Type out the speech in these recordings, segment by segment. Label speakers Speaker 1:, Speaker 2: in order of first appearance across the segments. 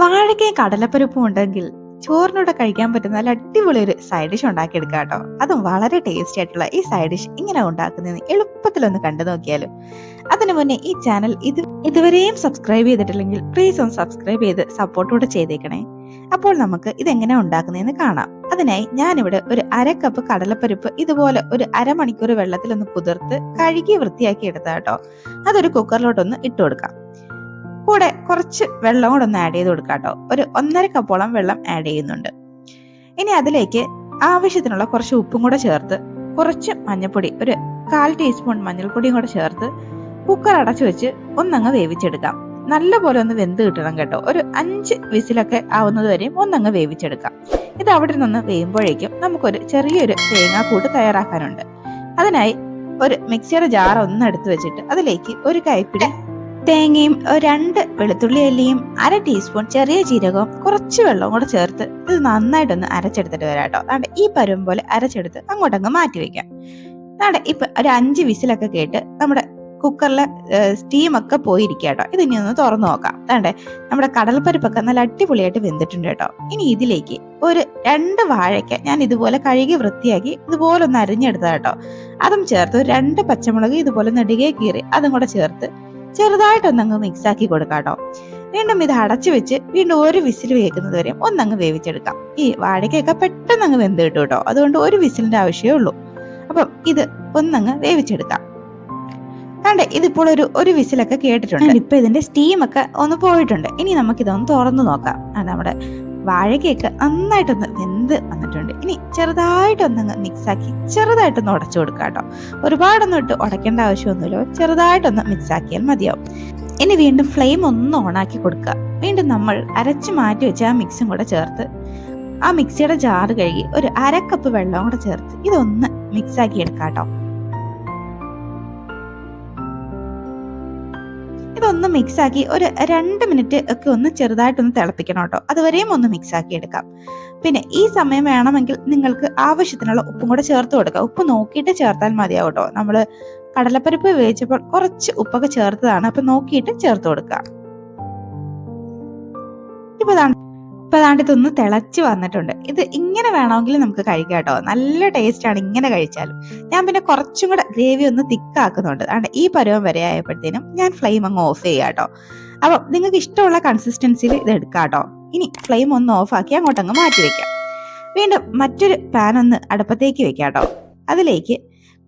Speaker 1: വാഴയ്ക്കയും കടലപ്പരിപ്പും ഉണ്ടെങ്കിൽ ചോറിനൂടെ കഴിക്കാൻ പറ്റുന്ന നല്ല അടിപൊളി ഒരു സൈഡ് ഡിഷ് ഉണ്ടാക്കിയെടുക്കുക കേട്ടോ. അതും വളരെ ടേസ്റ്റി ആയിട്ടുള്ള ഈ സൈഡ് ഡിഷ് ഇങ്ങനെ ഉണ്ടാക്കുന്നതെന്ന് എളുപ്പത്തിലൊന്ന് കണ്ടു നോക്കിയാലും. അതിനു മുന്നേ ഈ ചാനൽ ഇത് ഇതുവരെയും സബ്സ്ക്രൈബ് ചെയ്തിട്ടില്ലെങ്കിൽ പ്ലീസ് ഒന്ന് സബ്സ്ക്രൈബ് ചെയ്ത് സപ്പോർട്ടോടെ ചെയ്തേക്കണേ. അപ്പോൾ നമുക്ക് ഇതെങ്ങനെ ഉണ്ടാക്കുന്നതെന്ന് കാണാം. അതിനായി ഞാനിവിടെ ഒരു അര കപ്പ് കടലപ്പരിപ്പ് ഇതുപോലെ ഒരു അരമണിക്കൂർ വെള്ളത്തിലൊന്ന് കുതിർത്ത് കഴുകി വൃത്തിയാക്കി എടുത്ത കേട്ടോ. അതൊരു കുക്കറിലോട്ടൊന്ന് ഇട്ട് കൊടുക്കാം. കൂടെ കുറച്ച് വെള്ളം കൂടെ ഒന്ന് ആഡ് ചെയ്ത് കൊടുക്കാം കേട്ടോ. ഒരു ഒന്നര കപ്പോളം വെള്ളം ആഡ് ചെയ്യുന്നുണ്ട്. ഇനി അതിലേക്ക് ആവശ്യത്തിനുള്ള കുറച്ച് ഉപ്പും കൂടെ ചേർത്ത് കുറച്ച് മഞ്ഞൾപ്പൊടി ഒരു കാൽ ടീസ്പൂൺ മഞ്ഞൾപ്പൊടിയും കൂടെ ചേർത്ത് കുക്കർ അടച്ചു വെച്ച് ഒന്നങ്ങ് വേവിച്ചെടുക്കാം. നല്ല പോലെ ഒന്ന് വെന്ത് കിട്ടണം കേട്ടോ. ഒരു അഞ്ച് വിസിലൊക്കെ ആവുന്നത് വരെയും ഒന്നങ്ങ് വേവിച്ചെടുക്കാം. ഇത് അവിടെ നിന്ന് വേകുമ്പോഴേക്കും നമുക്കൊരു ചെറിയൊരു തേങ്ങാക്കൂട്ട് തയ്യാറാക്കാനുണ്ട്. അതിനായി ഒരു മിക്സിയുടെ ജാർ ഒന്ന് എടുത്തു വെച്ചിട്ട് അതിലേക്ക് ഒരു കൈപ്പിടി തേങ്ങയും രണ്ട് വെളുത്തുള്ളി അല്ലിയും അര ടീസ്പൂൺ ചെറിയ ജീരകവും കുറച്ച് വെള്ളവും കൂടെ ചേർത്ത് ഇത് നന്നായിട്ടൊന്ന് അരച്ചെടുത്തിട്ട് വരാം കേട്ടോ. അതാണ്ട് ഈ പരുവം പോലെ അരച്ചെടുത്ത് അങ്ങോട്ടങ്ങ് മാറ്റി വെക്കാം. അതാണ്ട് ഇപ്പൊ ഒരു അഞ്ച് വിസിലൊക്കെ കേട്ട് നമ്മുടെ കുക്കറിലെ സ്റ്റീം ഒക്കെ പോയിരിക്കുക കേട്ടോ. ഇത് ഇനി ഒന്ന് തുറന്നു നോക്കാം. അതാണ്ടേ നമ്മുടെ കടൽപ്പരിപ്പൊക്കെ നല്ല അടിപൊളിയായിട്ട് വെന്തിട്ടുണ്ട് കേട്ടോ. ഇനി ഇതിലേക്ക് ഒരു രണ്ട് വാഴയ്ക്ക ഞാൻ ഇതുപോലെ കഴുകി വൃത്തിയാക്കി ഇതുപോലെ ഒന്ന് അരിഞ്ഞെടുത്തതാ കേട്ടോ. അതും ചേർത്ത് രണ്ട് പച്ചമുളക് ഇതുപോലെ നെടുകെ കീറി അതും കൂടെ ചേർത്ത് ചെറുതായിട്ടൊന്നങ്ങ് മിക്സ് ആക്കി കൊടുക്കാം കേട്ടോ വീണ്ടും ഇത് അടച്ചു വെച്ച് വീണ്ടും ഒരു വിസിൽ വേക്കുന്നത് വരെ ഒന്നങ്ങ് വേവിച്ചെടുക്കാം. ഈ വാഴയ്ക്കൊക്കെ പെട്ടെന്ന് അങ്ങ് വെന്ത് കിട്ടും കേട്ടോ. അതുകൊണ്ട് ഒരു വിസിലിന്റെ ആവശ്യമേ ഉള്ളൂ. അപ്പം ഇത് ഒന്നങ്ങ് വേവിച്ചെടുക്കാം. കണ്ടേ ഇതിപ്പോൾ ഒരു ഒരു വിസിലൊക്കെ കേട്ടിട്ടുണ്ട്. ഇപ്പൊ ഇതിന്റെ സ്റ്റീമൊക്കെ ഒന്ന് പോയിട്ടുണ്ട്. ഇനി നമുക്ക് ഇതൊന്ന് തുറന്നു നോക്കാം. നമ്മുടെ വാഴയ്ക്കൊക്കെ നന്നായിട്ടൊന്ന് വെന്ത് വന്നിട്ടുണ്ട്. ഇനി ചെറുതായിട്ടൊന്നങ്ങ് മിക്സാക്കി ചെറുതായിട്ടൊന്ന് ഉടച്ചു കൊടുക്കാം കേട്ടോ. ഒരുപാടൊന്നും ഇട്ട് ഉടയ്ക്കേണ്ട ആവശ്യമൊന്നുമില്ല. ചെറുതായിട്ടൊന്ന് മിക്സാക്കിയാൽ മതിയാവും. ഇനി വീണ്ടും ഫ്ലെയിം ഒന്ന് ഓണാക്കി കൊടുക്കുക. വീണ്ടും നമ്മൾ അരച്ച് മാറ്റി വെച്ച ആ മിക്സും കൂടെ ചേർത്ത് ആ മിക്സിയുടെ ജാറ് കഴുകി ഒരു അര കപ്പ് വെള്ളം കൂടെ ചേർത്ത് ഇതൊന്ന് മിക്സാക്കി എടുക്കാം കേട്ടോ. ഇതൊന്ന് മിക്സ് ആക്കി ഒരു രണ്ട് മിനിറ്റ് ഒക്കെ ഒന്ന് ചെറുതായിട്ടൊന്ന് തിളപ്പിക്കണം കേട്ടോ. അതുവരെയും ഒന്ന് മിക്സ് ആക്കി എടുക്കാം. പിന്നെ ഈ സമയം വേണമെങ്കിൽ നിങ്ങൾക്ക് ആവശ്യത്തിനുള്ള ഉപ്പും കൂടെ ചേർത്ത് കൊടുക്കാം. ഉപ്പ് നോക്കിയിട്ട് ചേർത്താൽ മതിയാവും കേട്ടോ. നമ്മൾ കടലപ്പരിപ്പ് വേവിച്ചപ്പോൾ കുറച്ച് ഉപ്പൊക്കെ ചേർത്തതാണ്. അപ്പൊ നോക്കിയിട്ട് ചേർത്ത് കൊടുക്കുക ഇപ്പൊ ഇതാണ് ഇപ്പൊ അതാണ്ട് ഇതൊന്ന് തിളച്ച് വന്നിട്ടുണ്ട്. ഇത് ഇങ്ങനെ വേണമെങ്കിൽ നമുക്ക് കഴിക്കാം കേട്ടോ. നല്ല ടേസ്റ്റ് ആണ് ഇങ്ങനെ കഴിച്ചാലും. ഞാൻ പിന്നെ കുറച്ചും കൂടെ ഗ്രേവി ഒന്ന് തിക്കാക്കുന്നുണ്ട് അതുകൊണ്ട് ഈ പരുവം വരെ ആയപ്പോഴത്തേനും ഞാൻ ഫ്ലെയിം അങ്ങ് ഓഫ് ചെയ്യാം കേട്ടോ. അപ്പോൾ നിങ്ങൾക്ക് ഇഷ്ടമുള്ള കൺസിസ്റ്റൻസിയിൽ ഇത് എടുക്കാം കേട്ടോ. ഇനി ഫ്ലെയിം ഒന്ന് ഓഫ് ആക്കി അങ്ങോട്ടങ്ങ് മാറ്റി വെക്കാം. വീണ്ടും മറ്റൊരു പാൻ ഒന്ന് അടുപ്പത്തേക്ക് വെക്കാം കേട്ടോ. അതിലേക്ക്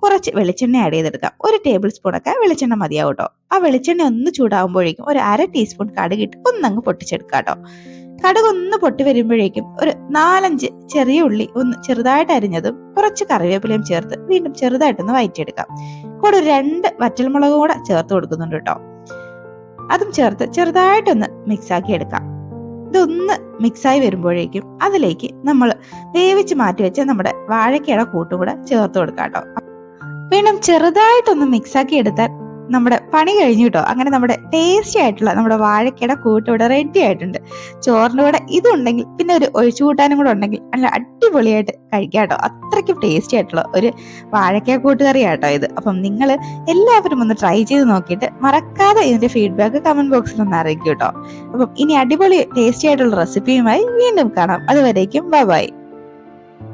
Speaker 1: കുറച്ച് വെളിച്ചെണ്ണ ആഡ് ചെയ്തെടുക്കാം. ഒരു ടേബിൾ സ്പൂൺ ഒക്കെ വെളിച്ചെണ്ണ മതിയാവും കേട്ടോ. ആ വെളിച്ചെണ്ണ ഒന്ന് ചൂടാകുമ്പോഴേക്കും ഒരു അര ടീസ്പൂൺ കടുകിട്ട് ഒന്നങ്ങ് പൊട്ടിച്ചെടുക്കാം കേട്ടോ. കടുക് ഒന്ന് പൊട്ടി വരുമ്പോഴേക്കും ഒരു നാലഞ്ച് ചെറിയ ഉള്ളി ഒന്ന് ചെറുതായിട്ട് അരിഞ്ഞതും കുറച്ച് കറിവേപ്പിലയും ചേർത്ത് വീണ്ടും ചെറുതായിട്ടൊന്ന് വയറ്റിയെടുക്കാം. കൂടെ ഒരു രണ്ട് വറ്റൽമുളകും കൂടെ ചേർത്ത് കൊടുക്കുന്നുണ്ട് കേട്ടോ. അതും ചേർത്ത് ചെറുതായിട്ടൊന്ന് മിക്സ് ആക്കി എടുക്കാം. ഇതൊന്ന് മിക്സായി വരുമ്പോഴേക്കും അതിലേക്ക് നമ്മൾ വേവിച്ച് മാറ്റി വെച്ച നമ്മുടെ വാഴക്കയുടെ കൂട്ടും കൂടെ ചേർത്ത് കൊടുക്കാം കേട്ടോ. വീണ്ടും ചെറുതായിട്ടൊന്ന് മിക്സാക്കി എടുത്താൽ നമ്മുടെ പണി കഴിഞ്ഞു കേട്ടോ അങ്ങനെ നമ്മുടെ ടേസ്റ്റി ആയിട്ടുള്ള നമ്മുടെ വാഴക്കയുടെ കൂട്ട് ഇവിടെ റെഡി ആയിട്ടുണ്ട്. ചോറിന്റെ കൂടെ ഇതുണ്ടെങ്കിൽ പിന്നെ ഒരു ഒഴിച്ചു കൂട്ടാനും കൂടെ ഉണ്ടെങ്കിൽ നല്ല അടിപൊളിയായിട്ട് കഴിക്കാം കേട്ടോ അത്രയ്ക്കും ടേസ്റ്റി ആയിട്ടുള്ള ഒരു വാഴക്ക കൂട്ടുകറി കേട്ടോ ഇത്. അപ്പം നിങ്ങൾ എല്ലാവരും ഒന്ന് ട്രൈ ചെയ്ത് നോക്കിയിട്ട് മറക്കാതെ ഇതിന്റെ ഫീഡ്ബാക്ക് കമന്റ് ബോക്സിൽ ഒന്ന് അറിയിക്കും കേട്ടോ അപ്പം ഇനി അടിപൊളി ടേസ്റ്റി ആയിട്ടുള്ള റെസിപ്പിയുമായി വീണ്ടും കാണാം. അതുവരേക്കും ബൈ ബൈ